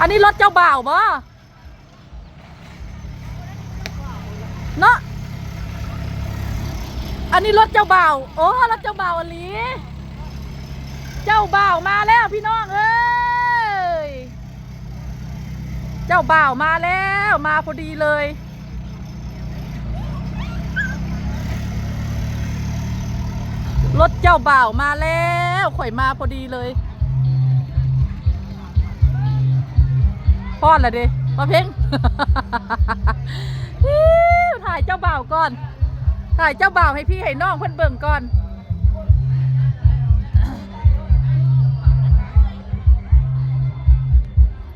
อันนี้รถเจ้าบ่าวบ่เนาะอันนี้รถเจ้าบ่าว โอ้รถเจ้าบ่าวอหลีเจ้าบ่าวมาแล้วพี่น้องเอ้ย เจ้าบ่าวมาแล้วมาพอดีเลย รถเจ้าบ่าวมาแล้วข่อยมาพอดีเลย พอดละดิมาเพ่งฮิ้วถ่ายเจ้าบ่าวก่อน ถ่ายเจ้าบ่าวให้พี่ให้น้องเพื่อนเบิ่งก่อน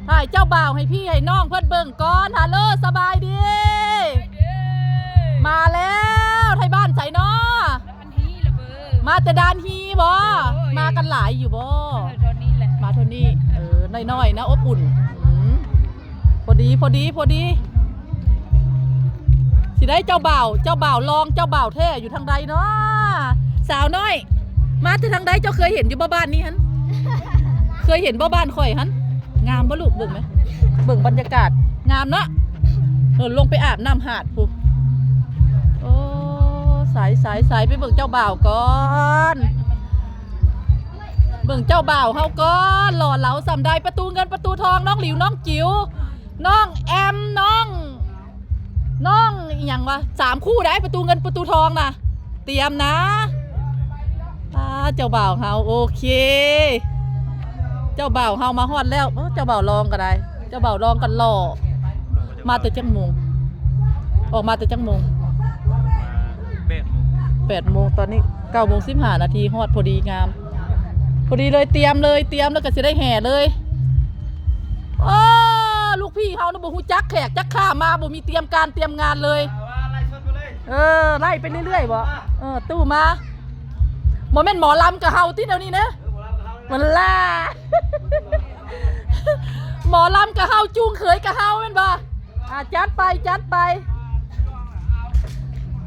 ถ่ายเจ้าบ่าวให้พี่ให้น้องเพื่อนเบิ่งก่อนฮัลโหลสบายดี มาแล้วไทยบ้านใส่นออันนี้ละเบอร์มาแต่ดานฮีบ่โอ้ยมากันหลายอยู่บ่ตอนนี้แหละมาเท่านี้เออน้อยๆนะอบอุ่นอืม พอดีพอดีพอดีสิได้เจ้าเบ่าเจ้าเบ่าลองเจ้าเบ่าวแท้อยู่ทางใดเนาะสาวน้อย มาแต่ทางใดเจ้าเคยเห็นอยู่บ่บ้านนี้ฮันเคยเห็นบ่บ้านข่อยฮันงามบ่ลูกเบิ่งไหมเบิ่งบรรยากาศ งามเนาะเออลงไปอาบน้ำหาดพูโอ้สายสายสายไปเบิ่งเจ้าบ่าวก่อนเบิ่งเจ้าบ่าวเฮาก่อนหล่อเหลาสำได้ประตูเงินประตูทองน้องหลิวน้องจิ๋ว น้องแอมน้องน้องอหย่างวะสามคู่ได้ประตูเงินประตูทองนะเตรียมนะอ่าเจ้าบ่าวเฮาโอเค เจ้าบ่าวเฮามาฮอดแล้วเอ้าเจ้าบ่าวลองก็ได้ เจ้าบ่าวลองกันหล่อมาแต่จังโมงออกมาแต่จังโมงเป็ดแปดโมงตอนนี้เก้าโมงสิบห้านาทีฮอดพอดีงาม พอดีเลยเตรียมเลยเตรียมแล้วก็สิได้แห่เลยโอ้ลูกพี่ เขานะบ่ฮู้จักแขกจักข้ามาบ่มีเตรียมการเตรียมงานเลย ว่าไล่ชนไปเลยเออไล่ไปเรื่อยๆบ่เออตู้มาโมเมนหมอลำกับเฮาที่เดี๋ยวนี้นะเออหมดแล้วเขาเลยมันล่า หมอลำกับเฮาจูงเขยกับเฮาแม่นบ่อะจัดไปจัดไป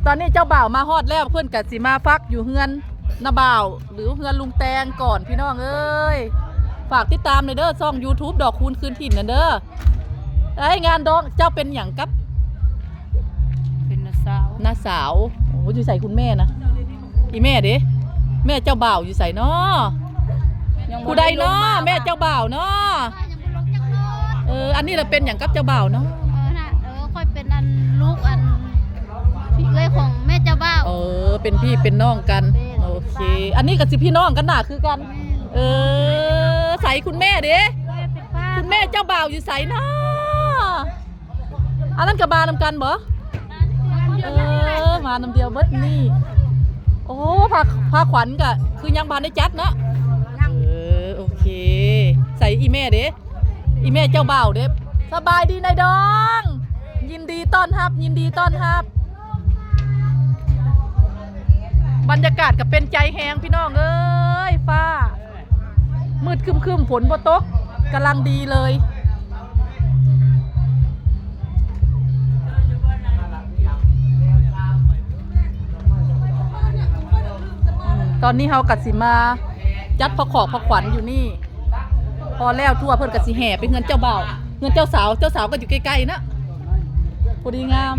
ตอนนี้เจ้าบ่าวมาฮอดแล้วเพื่อนกับสิมาฟักอยู่เฮือนนาบ่าว หรือเฮือนลุงแตงก่อนพี่น้องเอ้ย ฝากติดตามในอยเด้อช่อง YouTube ดอกคูณคืนถิ่นนะเด้อ ไอ้ยงานดองเจ้าเป็นอย่างกับเป็นนักสาวน้าสาวโอ้อยู่ใส่คุณแม่นะอีแม่เด้แม่เจ้าบ่าวอยู่ใส่นาะผู้ใดเนาะแม่เจ้าบ่าวเนาะยังบ่ลงจักโลดเอออันนี้เราเป็นอย่างกับเจ้าบ่าวเนาะเออน่ะเออค่อยเป็นอันลูกอันพี่เอ้ยของแม่เจ้าบ่าวเออเป็นพี่เป็นน้องกันเป็นโอเค อันนี้กับสิพี่น้องกันน่ะคือกัน เออใส่คุณแม่เด้แม่เป็นป้าคุณแม่เจ้าบ่าวอยู่ใส่นาะ อันนั้นกับบานำกันบ่เออมานำเดียวเบิดนี่ โอ้พาพาขวัญกะคือยังบานได้จัดเนาะเออโอเค ใส่อีแม่เด้อีแม่เจ้าบ่าวเด้สบายดีนายดอง ยินดีต้อนรับ ยินดีต้อนรับบรรยากาศก็เป็นใจแหงพี่น้องเอ้ยฟ้า มืดครึมๆฝนบ่ตกกำลังดีเลย ตอนนี้เฮากัดสิมาจัดพระขอกพระขวัญอยู่นี่ พอแล้วทั่วเพิ่นกัดสิแห่ไปเงินเจ้าบ่าวเงินเจ้าสาวเจ้าสาวก็อยู่ใกล้ๆนะพอดีงาม